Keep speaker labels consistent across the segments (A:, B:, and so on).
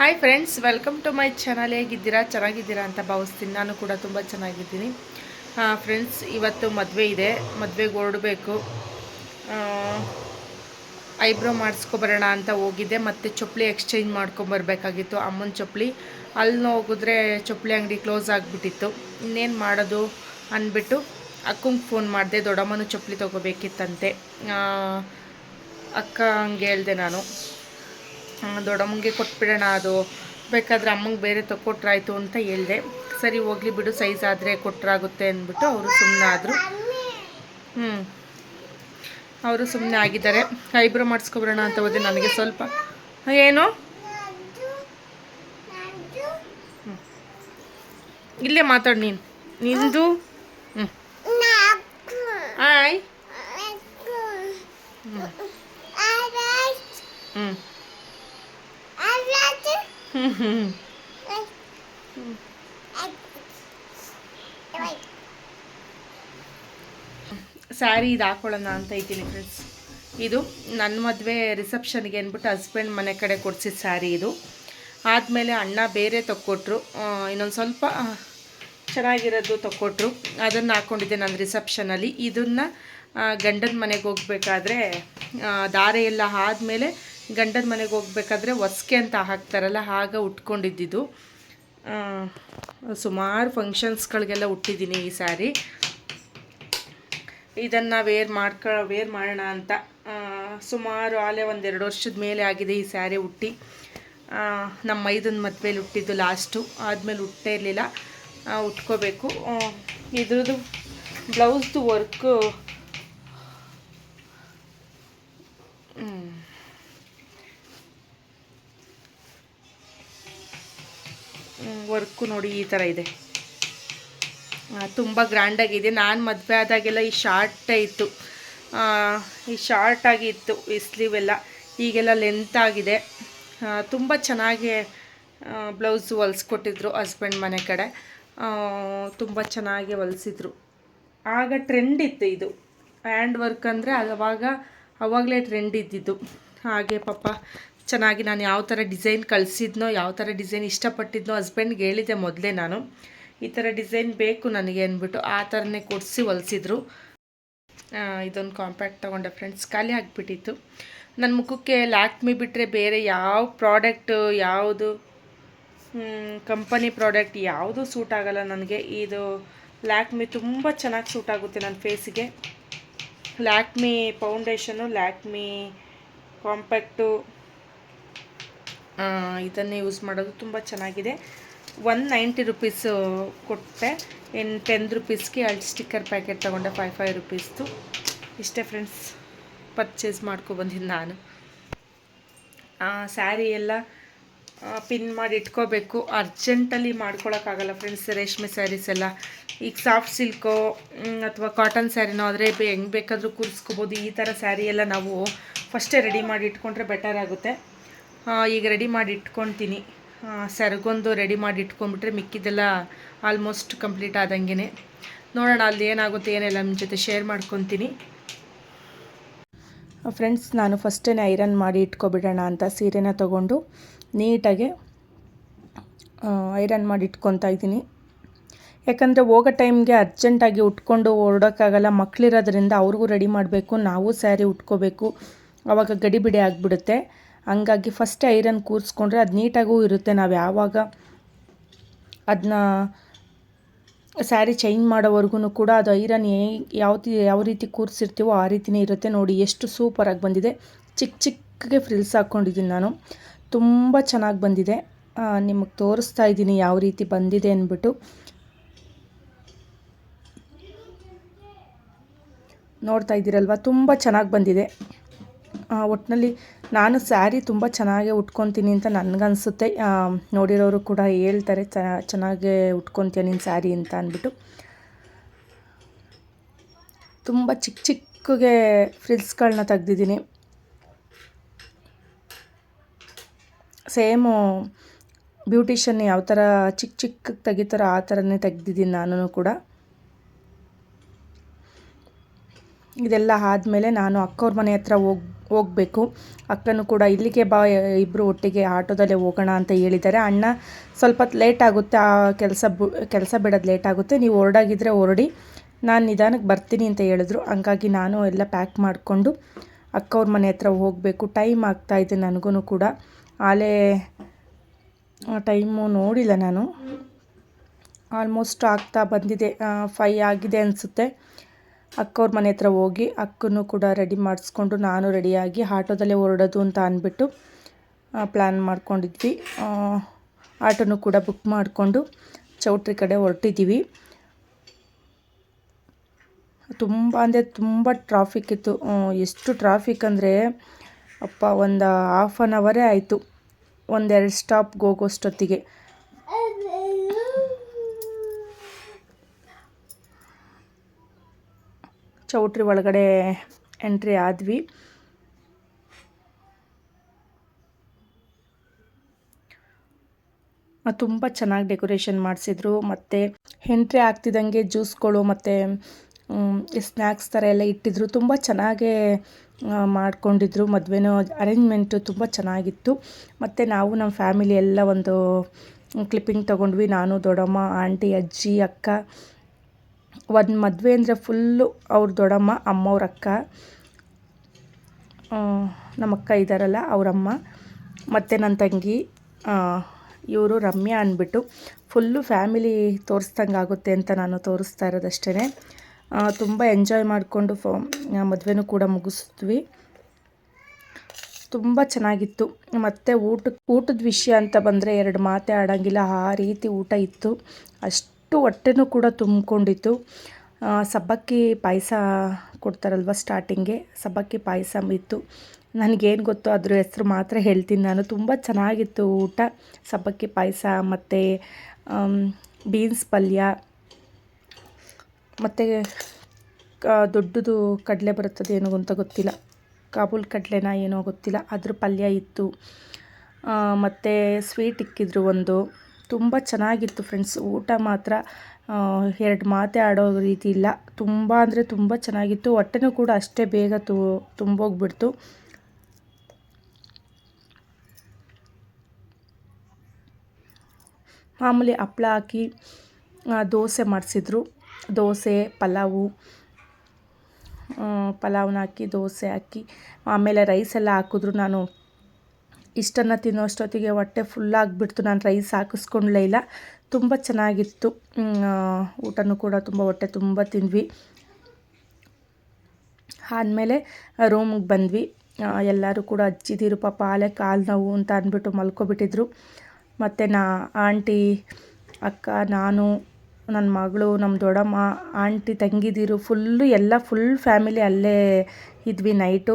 A: Hi friends welcome to my channel ಹೇಗಿದ್ದೀರಾ? ಚೆನ್ನಾಗಿದ್ದೀರಾ ಅಂತ ಭಾವಿಸ್ತೀನಿ. ನಾನು ಕೂಡ ತುಂಬ ಚೆನ್ನಾಗಿದ್ದೀನಿ. ಫ್ರೆಂಡ್ಸ್ ಇವತ್ತು ಮದುವೆ ಇದೆ. ಮದುವೆಗೆ ಹೊರಡಬೇಕು. ಐಬ್ರೋ ಮಾಡಿಸ್ಕೊಬರೋಣ ಅಂತ ಹೋಗಿದ್ದೆ. ಮತ್ತು ಚಪ್ಪಲಿ ಎಕ್ಸ್ಚೇಂಜ್ ಮಾಡ್ಕೊಂಬರ್ಬೇಕಾಗಿತ್ತು. ಅಮ್ಮನ ಚಪ್ಪಲಿ. ಅಲ್ಲಿ ಹೋಗಿದ್ರೆ ಚಪ್ಪಲಿ ಅಂಗಡಿ ಕ್ಲೋಸ್ ಆಗಿಬಿಟ್ಟಿತ್ತು. ಇನ್ನೇನು ಮಾಡೋದು ಅಂದ್ಬಿಟ್ಟು ಅಕ್ಕಂಗೆ ಫೋನ್ ಮಾಡಿದೆ. ದೊಡ್ಡಮ್ಮನ ಚಪ್ಪಲಿ ತೊಗೋಬೇಕಿತ್ತಂತೆ. ಅಕ್ಕ ಹಂಗೆ ಹೇಳಿದೆ ನಾನು. ದೊಡ್ಡಮ್ಮಂಗೆ ಕೊಟ್ಬಿಡೋಣ ಅದು. ಬೇಕಾದರೆ ಅಮ್ಮಂಗೆ ಬೇರೆ ತಗೊಟ್ರಾಯ್ತು ಅಂತ ಹೇಳಿದೆ. ಸರಿ, ಹೋಗ್ಲಿ ಬಿಡು, ಸೈಜ್ ಆದರೆ ಕೊಟ್ರಾಗುತ್ತೆ ಅಂದ್ಬಿಟ್ಟು ಅವರು ಸುಮ್ಮನೆ ಆದರು. ಹ್ಞೂ ಅವರು ಸುಮ್ಮನೆ ಆಗಿದ್ದಾರೆ. ಐಬ್ರೋ ಮಾಡಿಸ್ಕೊಬರೋಣ ಅಂತ ಹೋದೆ. ನನಗೆ ಸ್ವಲ್ಪ ಏನು. ಇಲ್ಲೇ ಮಾತಾಡು ನೀನು. ನಿಂದು? ಹ್ಞೂ ಆಯ್. ಹ್ಞೂ ಸ್ಯಾರಿ ಇದು ಹಾಕೊಳ್ಳೋಣ ಅಂತ ಇದ್ದೀನಿ ಫ್ರೆಂಡ್ಸ್ ಇದು ನನ್ನ ಮದುವೆ ರಿಸೆಪ್ಷನ್ಗೆ ಅಂದ್ಬಿಟ್ಟು ಹಸ್ಬೆಂಡ್ ಮನೆ ಕಡೆ ಕೊಡಿಸಿದ ಸ್ಯಾರಿ ಇದು. ಆದಮೇಲೆ ಅಣ್ಣ ಬೇರೆ ತಕ್ಕೊಟ್ರು. ಇನ್ನೊಂದು ಸ್ವಲ್ಪ ಚೆನ್ನಾಗಿರೋದು ತಕ್ಕೊಟ್ರು. ಅದನ್ನು ಹಾಕ್ಕೊಂಡಿದ್ದೆ ನಾನು ರಿಸೆಪ್ಷನಲ್ಲಿ ಇದನ್ನು ಗಂಡನ ಮನೆಗೆ ಹೋಗ್ಬೇಕಾದ್ರೆ ದಾರೆಯೆಲ್ಲ ದಾರೆ ಎಲ್ಲ ಆದಮೇಲೆ ಗಂಡನ ಮನೆಗೆ ಹೋಗ್ಬೇಕಾದ್ರೆ ಹೊಸ್ಕೆ ಅಂತ ಹಾಕ್ತಾರಲ್ಲ ಆಗ ಉಟ್ಕೊಂಡಿದ್ದು ಸುಮಾರು ಫಂಕ್ಷನ್ಸ್ಗಳಿಗೆಲ್ಲ ಉಟ್ಟಿದ್ದೀನಿ ಈ ಸ್ಯಾರಿ ಇದನ್ನು ವೇರ್ ಮಾಡ್ಕ ವೇರ್ ಮಾಡೋಣ ಅಂತ ಸುಮಾರು ಆಲೆ ಒಂದೆರಡು ವರ್ಷದ ಮೇಲೆ ಆಗಿದೆ ಈ ಸ್ಯಾರಿ ಹುಟ್ಟಿ ನಮ್ಮ ಮೈದನ ಮದುವೆಲಿ ಹುಟ್ಟಿದ್ದು ಲಾಸ್ಟು ಆದಮೇಲೆ ಹುಟ್ಟೇ ಇರಲಿಲ್ಲ. ಉಟ್ಕೋಬೇಕು. ಇದ್ರದ್ದು ಬ್ಲೌಸ್ದು ವರ್ಕು ವರ್ಕು ನೋಡಿ ಈ ಥರ ಇದೆ. ತುಂಬ ಗ್ರ್ಯಾಂಡಾಗಿದೆ ನಾನು ಮದುವೆ ಆದಾಗೆಲ್ಲ ಈ ಶಾರ್ಟೇ ಇತ್ತು. ಈ ಶಾರ್ಟ್ ಆಗಿತ್ತು ಈ ಸ್ಲೀವ್ ಎಲ್ಲ. ಈಗೆಲ್ಲ ಲೆಂತ್ ಆಗಿದೆ. ತುಂಬ ಚೆನ್ನಾಗಿ ಬ್ಲೌಸ್ ಹೊಲ್ಸ್ಕೊಟ್ಟಿದ್ರು ಹಸ್ಬೆಂಡ್ ಮನೆ ಕಡೆ. ತುಂಬ ಚೆನ್ನಾಗಿ ಹೊಲಿಸಿದ್ರು. ಆಗ ಟ್ರೆಂಡ್ ಇತ್ತು ಇದು. ಹ್ಯಾಂಡ್ ವರ್ಕ್ ಅಂದರೆ ಅವಾಗ, ಅವಾಗಲೇ ಟ್ರೆಂಡ್ ಇದ್ದಿದ್ದು. ಹಾಗೆ ಪಾಪ ಚೆನ್ನಾಗಿ ನಾನು ಯಾವ ಥರ ಡಿಸೈನ್ ಕಳಿಸಿದ್ನೋ, ಯಾವ ಥರ ಡಿಸೈನ್ ಇಷ್ಟಪಟ್ಟಿದ್ನೋ ಹಸ್ಬೆಂಡ್ಗೆ ಹೇಳಿದೆ ಮೊದಲೇ ನಾನು. ಈ ಥರ ಡಿಸೈನ್ ಬೇಕು ನನಗೆ ಅಂದ್ಬಿಟ್ಟು ಆ ಥರನೇ ಕೊಡಿಸಿ ಹೊಲಿಸಿದ್ರು. ಇದೊಂದು ಕಾಂಪ್ಯಾಕ್ಟ್ ತೊಗೊಂಡೆ ಫ್ರೆಂಡ್ಸ್ ಖಾಲಿ ಆಗಿಬಿಟ್ಟಿತ್ತು. ನನ್ನ ಮುಖಕ್ಕೆ ಲ್ಯಾಕ್ಮಿ ಬಿಟ್ಟರೆ ಬೇರೆ ಯಾವ ಪ್ರಾಡಕ್ಟು ಯಾವುದು ಕಂಪನಿ ಪ್ರಾಡಕ್ಟ್ ಯಾವುದೂ ಸೂಟ್ ಆಗಲ್ಲ ನನಗೆ. ಇದು ಲ್ಯಾಕ್ಮಿ ತುಂಬ ಚೆನ್ನಾಗಿ ಸೂಟ್ ಆಗುತ್ತೆ ನನ್ನ ಫೇಸಿಗೆ ಲ್ಯಾಕ್ಮಿ ಫೌಂಡೇಶನು ಲ್ಯಾಕ್ಮಿ ಕಾಂಪ್ಯಾಕ್ಟು ಇದನ್ನೇ ಯೂಸ್ ಮಾಡೋದು ತುಂಬ ಚೆನ್ನಾಗಿದೆ. ಒನ್ ನೈಂಟಿ ರುಪೀಸು ಕೊಟ್ಟೆ. ಇನ್ನು ಟೆನ್ ರುಪೀಸ್ಗೆ ಎರಡು ಸ್ಟಿಕ್ಕರ್ ಪ್ಯಾಕೆಟ್ ತೊಗೊಂಡೆ ಫೈವ್ ಫೈವ್ ರುಪೀಸ್ದು ಇಷ್ಟೇ ಫ್ರೆಂಡ್ಸ್ ಪರ್ಚೇಸ್ ಮಾಡ್ಕೊಬಂದಿದ್ದು ನಾನು. ಸ್ಯಾರಿ ಎಲ್ಲ ಪಿನ್ ಮಾಡಿ ಇಟ್ಕೋಬೇಕು. ಅರ್ಜೆಂಟಲ್ಲಿ ಮಾಡ್ಕೊಳಕ್ಕಾಗಲ್ಲ ಫ್ರೆಂಡ್ಸ್ ರೇಷ್ಮೆ ಸ್ಯಾರೀಸ್ ಎಲ್ಲ. ಈಗ ಸಾಫ್ಟ್ ಸಿಲ್ಕೋ ಅಥವಾ ಕಾಟನ್ ಸ್ಯಾರಿನೋ ಆದರೆ ಹೆಂಗೆ ಬೇಕಾದರೂ ಕೂರಿಸ್ಕೋಬೋದು. ಈ ಥರ ಸ್ಯಾರಿ ಎಲ್ಲ ನಾವು ಫಸ್ಟೇ ರೆಡಿ ಮಾಡಿ ಇಟ್ಕೊಂಡ್ರೆ ಬೆಟರ್ ಆಗುತ್ತೆ. ಈಗ ರೆಡಿ ಮಾಡಿ ಇಟ್ಕೊತೀನಿ. ಸೆರಗೊಂದು ರೆಡಿ ಮಾಡಿ ಇಟ್ಕೊಂಡ್ಬಿಟ್ರೆ ಮಿಕ್ಕಿದೆಲ್ಲ ಆಲ್ಮೋಸ್ಟ್ ಕಂಪ್ಲೀಟ್ ಆದಂಗೆ ನೋಡೋಣ ಅಲ್ಲಿ ಏನಾಗುತ್ತೆ, ಏನೆಲ್ಲ ನಿಮ್ಮ ಜೊತೆ ಶೇರ್ ಮಾಡ್ಕೊತೀನಿ. ಫ್ರೆಂಡ್ಸ್ ನಾನು ಫಸ್ಟೇ ಐರನ್ ಮಾಡಿ ಇಟ್ಕೊಬಿಡೋಣ ಅಂತ ಸೀರೆನ ತೊಗೊಂಡು ನೀಟಾಗಿ ಐರನ್ ಮಾಡಿ ಇಟ್ಕೊತಾ ಇದ್ದೀನಿ. ಯಾಕಂದರೆ ಹೋಗೋ ಟೈಮ್ಗೆ ಅರ್ಜೆಂಟಾಗಿ ಉಟ್ಕೊಂಡು ಹೊರಡೋಕ್ಕಾಗಲ್ಲ ಮಕ್ಕಳಿರೋದ್ರಿಂದ ಅವ್ರಿಗೂ ರೆಡಿ ಮಾಡಬೇಕು, ನಾವು ಸ್ಯಾರಿ ಉಟ್ಕೋಬೇಕು. ಆವಾಗ ಗಡಿಬಿಡಿ ಆಗಿಬಿಡುತ್ತೆ. ಹಂಗಾಗಿ ಫಸ್ಟ್ ಐರನ್ ಕೂರಿಸ್ಕೊಂಡ್ರೆ ಅದು ನೀಟಾಗೂ ಇರುತ್ತೆ. ನಾವು ಯಾವಾಗ ಅದನ್ನ ಸ್ಯಾರಿ ಚೇಂಜ್ ಮಾಡೋವರೆಗೂ ಕೂಡ ಅದು ಐರನ್ ಯಾವ ಯಾವ ರೀತಿ ಕೂರಿಸಿರ್ತೀವೋ ಆ ರೀತಿಯೇ ಇರುತ್ತೆ. ನೋಡಿ ಎಷ್ಟು ಸೂಪರಾಗಿ ಬಂದಿದೆ. ಚಿಕ್ಕ ಚಿಕ್ಕಗೆ ಫ್ರಿಲ್ಸ್ ಹಾಕ್ಕೊಂಡಿದ್ದೀನಿ ನಾನು. ತುಂಬ ಚೆನ್ನಾಗಿ ಬಂದಿದೆ. ನಿಮಗೆ ತೋರಿಸ್ತಾ ಇದ್ದೀನಿ ಯಾವ ರೀತಿ ಬಂದಿದೆ ಅಂದ್ಬಿಟ್ಟು ನೋಡ್ತಾ ಇದ್ದೀರಲ್ವ? ತುಂಬ ಚೆನ್ನಾಗಿ ಬಂದಿದೆ. ಒಟ್ಟಿನಲ್ಲಿ ನಾನು ಸ್ಯಾರಿ ತುಂಬ ಚೆನ್ನಾಗೇ ಉಟ್ಕೊತೀನಿ ಅಂತ ನನಗನ್ಸುತ್ತೆ. ನೋಡಿರೋರು ಕೂಡ ಹೇಳ್ತಾರೆ ಚೆನ್ನಾಗೇ ಉಟ್ಕೊತೀಯ ನಿನ್ನ ಸ್ಯಾರಿ ಅಂತ ಅಂದ್ಬಿಟ್ಟು. ತುಂಬ ಚಿಕ್ಕ ಚಿಕ್ಕಗೆ ಫ್ರಿಲ್ಸ್ಗಳನ್ನ ತೆಗ್ದಿದ್ದೀನಿ. ಸೇಮು ಬ್ಯೂಟಿಷನ್ ಯಾವ ಥರ ಚಿಕ್ಕ ಚಿಕ್ಕ ತೆಗಿತಾರೋ ಆ ಥರನೇ ತೆಗ್ದಿದ್ದೀನಿ ನಾನು ಕೂಡ. ಇದೆಲ್ಲ ಆದಮೇಲೆ ನಾನು ಅಕ್ಕವ್ರ ಮನೆ ಹತ್ರ ಹೋಗಿ ಹೋಗಬೇಕು. ಅಕ್ಕನೂ ಕೂಡ ಇಲ್ಲಿಗೆ ಬಾ ಇಬ್ಬರು ಒಟ್ಟಿಗೆ ಆಟೋದಲ್ಲೇ ಹೋಗೋಣ ಅಂತ ಹೇಳಿದ್ದಾರೆ. ಅಣ್ಣ ಸ್ವಲ್ಪ ಲೇಟ್ ಆಗುತ್ತೆ, ಆ ಕೆಲಸ ಬು, ಕೆಲಸ ಬಿಡೋದು ಲೇಟ್ ಆಗುತ್ತೆ. ನೀವು ಹೊರಡಾಗಿದ್ದರೆ ಹೊರಡಿ. ನಾನು ನಿಧಾನಕ್ಕೆ ಬರ್ತೀನಿ ಅಂತ ಹೇಳಿದ್ರು. ಹಂಗಾಗಿ ನಾನು ಎಲ್ಲ ಪ್ಯಾಕ್ ಮಾಡಿಕೊಂಡು ಅಕ್ಕವ್ರ ಮನೆ ಹತ್ರ ಹೋಗಬೇಕು. ಟೈಮ್ ಆಗ್ತಾಯಿದೆ ನನಗೂ ಕೂಡ. ಆಲೇ ಟೈಮು ನೋಡಿಲ್ಲ ನಾನು. ಆಲ್ಮೋಸ್ಟ್ ಆಗ್ತಾ ಬಂದಿದೆ. ಫೈ ಆಗಿದೆ ಅನಿಸುತ್ತೆ. ಅಕ್ಕವ್ರ ಮನೆ ಹತ್ರ ಹೋಗಿ ಅಕ್ಕನೂ ಕೂಡ ರೆಡಿ ಮಾಡಿಸ್ಕೊಂಡು ನಾನು ರೆಡಿಯಾಗಿ ಆಟೋದಲ್ಲೇ ಹೊರಡೋದು ಅಂತ ಅಂದ್ಬಿಟ್ಟು ಪ್ಲ್ಯಾನ್ ಮಾಡ್ಕೊಂಡಿದ್ವಿ. ಆಟೋನು ಕೂಡ ಬುಕ್ ಮಾಡಿಕೊಂಡು ಚೌಟ್ರಿ ಕಡೆ ಹೊರಟಿದ್ದೀವಿ. ತುಂಬ ಅಂದರೆ ತುಂಬ ಟ್ರಾಫಿಕ್ ಇತ್ತು. ಎಷ್ಟು ಟ್ರಾಫಿಕ್ ಅಂದರೆ ಅಪ್ಪ, ಒಂದು ಹಾಫ್ ಆನ್ ಅವರೇ ಆಯಿತು. ಒಂದೆರಡು ಸ್ಟಾಪ್ಗೆ ಹೋಗೋಷ್ಟೊತ್ತಿಗೆ. ಚೌಟ್ರಿ ಒಳಗಡೆ ಎಂಟ್ರಿ ಆದ್ವಿ. ತುಂಬ ಚೆನ್ನಾಗಿ ಡೆಕೋರೇಷನ್ ಮಾಡಿಸಿದ್ರು. ಮತ್ತು ಎಂಟ್ರಿ ಆಗ್ತಿದ್ದಂಗೆ ಜ್ಯೂಸ್ಗಳು ಮತ್ತು ಸ್ನ್ಯಾಕ್ಸ್ ಥರ ಎಲ್ಲ ಇಟ್ಟಿದ್ರು. ತುಂಬ ಚೆನ್ನಾಗೇ ಮಾಡಿಕೊಂಡಿದ್ರು. ಮದುವೆನೂ ಅರೇಂಜ್ಮೆಂಟು ತುಂಬ ಚೆನ್ನಾಗಿತ್ತು. ಮತ್ತು ನಾವು ನಮ್ಮ ಫ್ಯಾಮಿಲಿ ಎಲ್ಲ ಒಂದು ಕ್ಲಿಪ್ಪಿಂಗ್ ತೊಗೊಂಡ್ವಿ. ನಾನು, ದೊಡ್ಡಮ್ಮ ಆಂಟಿ ಅಜ್ಜಿ, ಅಕ್ಕ ಒಂದು ಮದುವೆ ಅಂದರೆ ಫುಲ್ಲು ಅವ್ರ ದೊಡ್ಡಮ್ಮ ಅಮ್ಮವ್ರ ಅಕ್ಕ ನಮ್ಮಕ್ಕ ಇದ್ದಾರಲ್ಲ ಅವರಮ್ಮ, ಮತ್ತು ನನ್ನ ತಂಗಿ ಇವರು ರಮ್ಯಾ ಅಂದ್ಬಿಟ್ಟು ಫುಲ್ಲು ಫ್ಯಾಮಿಲಿ ತೋರಿಸ್ದಂಗೆ ಆಗುತ್ತೆ ಅಂತ ನಾನು ತೋರಿಸ್ತಾ ಇರೋದಷ್ಟೇ ತುಂಬ ಎಂಜಾಯ್ ಮಾಡಿಕೊಂಡು ಫ ಮದುವೆನೂ ಕೂಡ ಮುಗಿಸಿದ್ವಿ. ತುಂಬ ಚೆನ್ನಾಗಿತ್ತು. ಮತ್ತು ಊಟ ಊಟದ ವಿಷಯ ಅಂತ ಬಂದರೆ ಎರಡು ಮಾತೇ ಆಡೋಂಗಿಲ್ಲ. ಆ ರೀತಿ ಊಟ ಇತ್ತು. ಅಷ್ಟು ಹೊಟ್ಟೆನೂ ಕೂಡ ತುಂಬಿಕೊಂಡಿತ್ತು. ಸಬ್ಬಕ್ಕಿ ಪಾಯಸ ಕೊಡ್ತಾರಲ್ವ ಸ್ಟಾರ್ಟಿಂಗೆ ಸಬ್ಬಕ್ಕಿ ಪಾಯಸ ಇತ್ತು. ನನಗೇನು ಗೊತ್ತು ಅದ್ರ ಹೆಸ್ರು ಮಾತ್ರ ಹೇಳ್ತೀನಿ ನಾನು. ತುಂಬ ಚೆನ್ನಾಗಿತ್ತು ಊಟ. ಸಬ್ಬಕ್ಕಿ ಪಾಯಸ ಮತ್ತು ಬೀನ್ಸ್ ಪಲ್ಯ, ಮತ್ತು ದೊಡ್ಡದು ಕಡಲೆ ಬರುತ್ತದೆ ಏನೋ ಅಂತ ಗೊತ್ತಿಲ್ಲ. ಕಾಬೂಲ್ ಕಡಲೆನ ಏನೋ ಗೊತ್ತಿಲ್ಲ. ಅದ್ರ ಪಲ್ಯ ಇತ್ತು. ಮತ್ತು ಸ್ವೀಟ್ ಇಕ್ಕಿದ್ರು ಒಂದು. ತುಂಬ ಚೆನ್ನಾಗಿತ್ತು ಫ್ರೆಂಡ್ಸ್, ಊಟ ಮಾತ್ರ. ಎರಡು ಮಾತೆ ಆಡೋ ರೀತಿ ಇಲ್ಲ. ತುಂಬ ಅಂದರೆ ತುಂಬ ಚೆನ್ನಾಗಿತ್ತು. ಹೊಟ್ಟೆನೂ ಕೂಡ ಅಷ್ಟೇ ಬೇಗ ತು, ತುಂಬೋಗ್ಬಿಡ್ತು. ಮಾಮೂಲಿ ಹಪ್ಪಳ ಹಾಕಿ ದೋಸೆ ಮಾಡಿಸಿದ್ರು. ದೋಸೆ, ಪಲಾವು. ಪಲಾವ್ನ ಹಾಕಿ, ದೋಸೆ ಹಾಕಿ, ಆಮೇಲೆ ರೈಸ್ ಎಲ್ಲ ಹಾಕಿದ್ರು ನಾನು. ಇಷ್ಟನ್ನು ತಿನ್ನೋ ಅಷ್ಟೊತ್ತಿಗೆ ಹೊಟ್ಟೆ ಫುಲ್ಲಾಗಿಬಿಡ್ತು ನಾನು ರೈಸ್ ಹಾಕಿಸ್ಕೊಂಡ್ಲೇ ಇಲ್ಲ. ತುಂಬ ಚೆನ್ನಾಗಿತ್ತು. ಊಟನೂ ಕೂಡ ತುಂಬ ಹೊಟ್ಟೆ ತುಂಬ ತಿಂದ್ವಿ. ಆದಮೇಲೆ ರೂಮಿಗೆ ಬಂದ್ವಿ. ಎಲ್ಲರೂ ಕೂಡ ಅಜ್ಜಿದಿರು ಪಾಪ, ಆಲೆ, ಕಾಲು ನೋವು ಅಂತ ಅಂದ್ಬಿಟ್ಟು ಮಲ್ಕೊಬಿಟ್ಟಿದ್ರು. ಮತ್ತು ನಾ, ಆಂಟಿ, ಅಕ್ಕ, ನಾನು ನನ್ನ ಮಗಳು ನಮ್ಮ ದೊಡ್ಡಮ್ಮ, ಆಂಟಿ ತಂಗಿದಿರು ಫುಲ್ಲು ಎಲ್ಲ ಫುಲ್ ಫ್ಯಾಮಿಲಿ ಅಲ್ಲೇ ಇದ್ವಿ ನೈಟು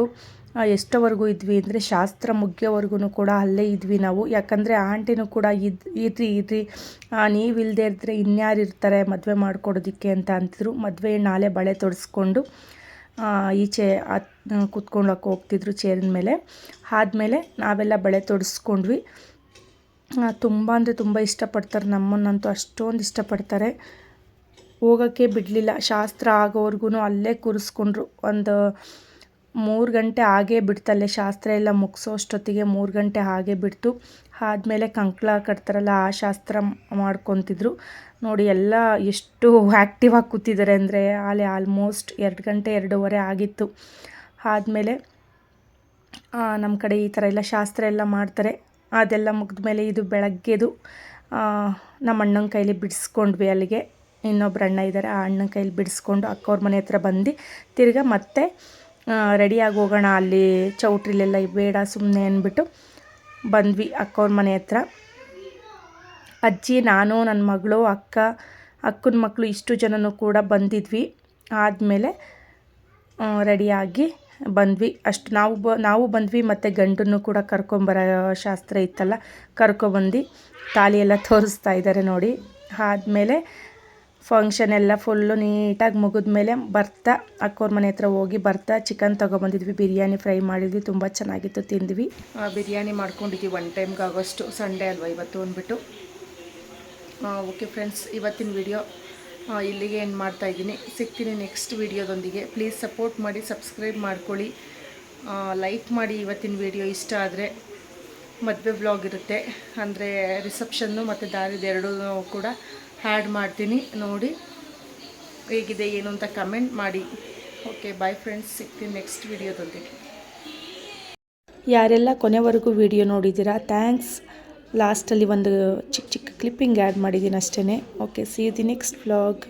A: ಎಷ್ಟೋವರೆಗೂ ಇದ್ವಿ ಅಂದರೆ ಶಾಸ್ತ್ರ ಮುಗಿಯೋವರೆಗೂ ಕೂಡ ಅಲ್ಲೇ ಇದ್ವಿ ನಾವು. ಯಾಕಂದರೆ ಆಂಟಿನೂ ಕೂಡ ಇದು, ಇದ್ರಿ ಇರ್ರಿ ನೀವಿಲ್ಲದೆ ಇದ್ದರೆ ಇನ್ಯಾರು ಇರ್ತಾರೆ, ಮದುವೆ ಮಾಡಿಕೊಡೋದಕ್ಕೆ ಅಂತ ಅಂತಿದ್ರು. ಮದುವೆ ನಾಳೆ ಬಳೆ ತೊಡಿಸ್ಕೊಂಡು ಈಚೆ ಕೂತ್ಕೊಳ್ಳೋಕೆ ಹೋಗ್ತಿದ್ರು ಚೇರಿನ ಮೇಲೆ. ಆದಮೇಲೆ ನಾವೆಲ್ಲ ಬಳೆ ತೊಡಿಸ್ಕೊಂಡ್ವಿ. ತುಂಬ ಅಂದರೆ ತುಂಬ ಇಷ್ಟಪಡ್ತಾರೆ. ನಮ್ಮನ್ನಂತೂ ಅಷ್ಟೊಂದು ಇಷ್ಟಪಡ್ತಾರೆ. ಹೋಗೋಕ್ಕೆ ಬಿಡಲಿಲ್ಲ. ಶಾಸ್ತ್ರ ಆಗೋವರೆಗೂ ಅಲ್ಲೇ ಕೂರಿಸ್ಕೊಂಡ್ರು. ಒಂದು ಮೂರು ಗಂಟೆ ಆಗೇ ಬಿಡ್ತಲ್ಲೇ ಶಾಸ್ತ್ರ ಎಲ್ಲ ಮುಗಿಸೋ ಅಷ್ಟೊತ್ತಿಗೆ ಮೂರು ಗಂಟೆ ಹಾಗೆ ಬಿಡ್ತು. ಆದಮೇಲೆ ಕಂಕ್ಳ ಕಟ್ತಾರಲ್ಲ, ಆ ಶಾಸ್ತ್ರ ಮಾಡ್ಕೊತಿದ್ರು. ನೋಡಿ, ಎಲ್ಲ ಎಷ್ಟು ಆ್ಯಕ್ಟಿವ್ ಆಗಿ ಕೂತಿದ್ದಾರೆ ಅಂದರೆ ಅಲ್ಲಿ ಆಲ್ಮೋಸ್ಟ್ ಎರಡು ಗಂಟೆ ಎರಡೂವರೆ ಆಗಿತ್ತು. ಆದಮೇಲೆ ನಮ್ಮ ಕಡೆ ಈ ಥರ ಎಲ್ಲ ಶಾಸ್ತ್ರ ಎಲ್ಲ ಮಾಡ್ತಾರೆ. ಅದೆಲ್ಲ ಮುಗಿದ ಮೇಲೆ ಇದು ಬೆಳಗ್ಗೆದು ನಮ್ಮ ಅಣ್ಣನ ಕೈಲಿ ಬಿಡಿಸ್ಕೊಂಡ್ವಿ ಅಲ್ಲಿಗೆ. ಇನ್ನೊಬ್ರು ಅಣ್ಣ ಇದ್ದಾರೆ ಆ ಅಣ್ಣನ ಕೈಲಿ ಬಿಡಿಸ್ಕೊಂಡು ಅಕ್ಕವ್ರ ಮನೆ ಹತ್ರ ಬಂದು ತಿರ್ಗಾ ಮತ್ತೆ ರೆಡಿಯಾಗಿ ಹೋಗೋಣ ಅಲ್ಲಿ. ಚೌಟ್ರಿಲೆಲ್ಲ ಬೇಡ ಸುಮ್ಮನೆ ಅಂದ್ಬಿಟ್ಟು ಬಂದ್ವಿ ಅಕ್ಕವ್ರ ಮನೆ ಹತ್ರ. ಅಜ್ಜಿ, ನಾನು ನನ್ನ ಮಗಳು, ಅಕ್ಕ, ಅಕ್ಕನ ಮಕ್ಕಳು ಇಷ್ಟು ಜನನೂ ಕೂಡ ಬಂದಿದ್ವಿ. ಆದಮೇಲೆ ರೆಡಿಯಾಗಿ ಬಂದ್ವಿ. ಅಷ್ಟು ನಾವು ಬ, ನಾವು ಬಂದ್ವಿ ಮತ್ತು ಗಂಡನ್ನು ಕೂಡ ಕರ್ಕೊಂಬರೋ ಶಾಸ್ತ್ರ ಇತ್ತಲ್ಲ ಕರ್ಕೊಬಂದು ತಾಲಿಯೆಲ್ಲ ತೋರಿಸ್ತಾ ಇದ್ದಾರೆ ನೋಡಿ. ಆದಮೇಲೆ ಫಂಕ್ಷನ್ ಎಲ್ಲ ಫುಲ್ಲು ನೀಟಾಗಿ ಮುಗಿದ್ಮೇಲೆ ಬರ್ತಾ, ಅಕ್ಕೋರ ಮನೆ ಹತ್ರ ಹೋಗಿ ಬರ್ತಾ ಚಿಕನ್ ತೊಗೊಬಂದಿದ್ವಿ. ಬಿರಿಯಾನಿ ಫ್ರೈ ಮಾಡಿದ್ವಿ, ತುಂಬ ಚೆನ್ನಾಗಿತ್ತು, ತಿಂದ್ವಿ. ಬಿರಿಯಾನಿ ಮಾಡ್ಕೊಂಡಿದ್ವಿ ಒನ್ ಟೈಮ್ಗೆ ಆಗೋಷ್ಟು ಸಂಡೇ ಅಲ್ವಾ ಇವತ್ತು ಅಂದ್ಬಿಟ್ಟು. ಓಕೆ ಫ್ರೆಂಡ್ಸ್ ಇವತ್ತಿನ ವಿಡಿಯೋ ಇಲ್ಲಿಗೆ ಏನು ಮಾಡ್ತಾಯಿದ್ದೀನಿ ಸಿಗ್ತೀನಿ ನೆಕ್ಸ್ಟ್ ವಿಡಿಯೋದೊಂದಿಗೆ ಪ್ಲೀಸ್ ಸಪೋರ್ಟ್ ಮಾಡಿ ಸಬ್ಸ್ಕ್ರೈಬ್ ಮಾಡ್ಕೊಳ್ಳಿ. ಲೈಕ್ ಮಾಡಿ ಇವತ್ತಿನ ವಿಡಿಯೋ ಇಷ್ಟ ಆದರೆ ಮದುವೆ ಬ್ಲಾಗ್ ಇರುತ್ತೆ. ಅಂದರೆ ರಿಸೆಪ್ಷನ್ನು ಮತ್ತು ದಾರಿದ ಎರಡೂ ಕೂಡ ಹ್ಯಾಡ್ ಮಾಡ್ತೀನಿ ನೋಡಿ ಹೇಗಿದೆ ಏನು ಅಂತ ಕಮೆಂಟ್ ಮಾಡಿ. ಓಕೆ ಬಾಯ್ ಫ್ರೆಂಡ್ಸ್ ಸಿಗ್ತೀನಿ ನೆಕ್ಸ್ಟ್ ವಿಡಿಯೋದೊಂದಿಗೆ ಯಾರೆಲ್ಲ ಕೊನೆವರೆಗೂ ವಿಡಿಯೋ ನೋಡಿದ್ದೀರಾ ಥ್ಯಾಂಕ್ಸ್ ಲಾಸ್ಟಲ್ಲಿ ಒಂದು ಚಿಕ್ಕ ಚಿಕ್ಕ ಕ್ಲಿಪ್ಪಿಂಗ್ ಆ್ಯಡ್ ಮಾಡಿದ್ದೀನಿ ಅಷ್ಟೇ okay see the next vlog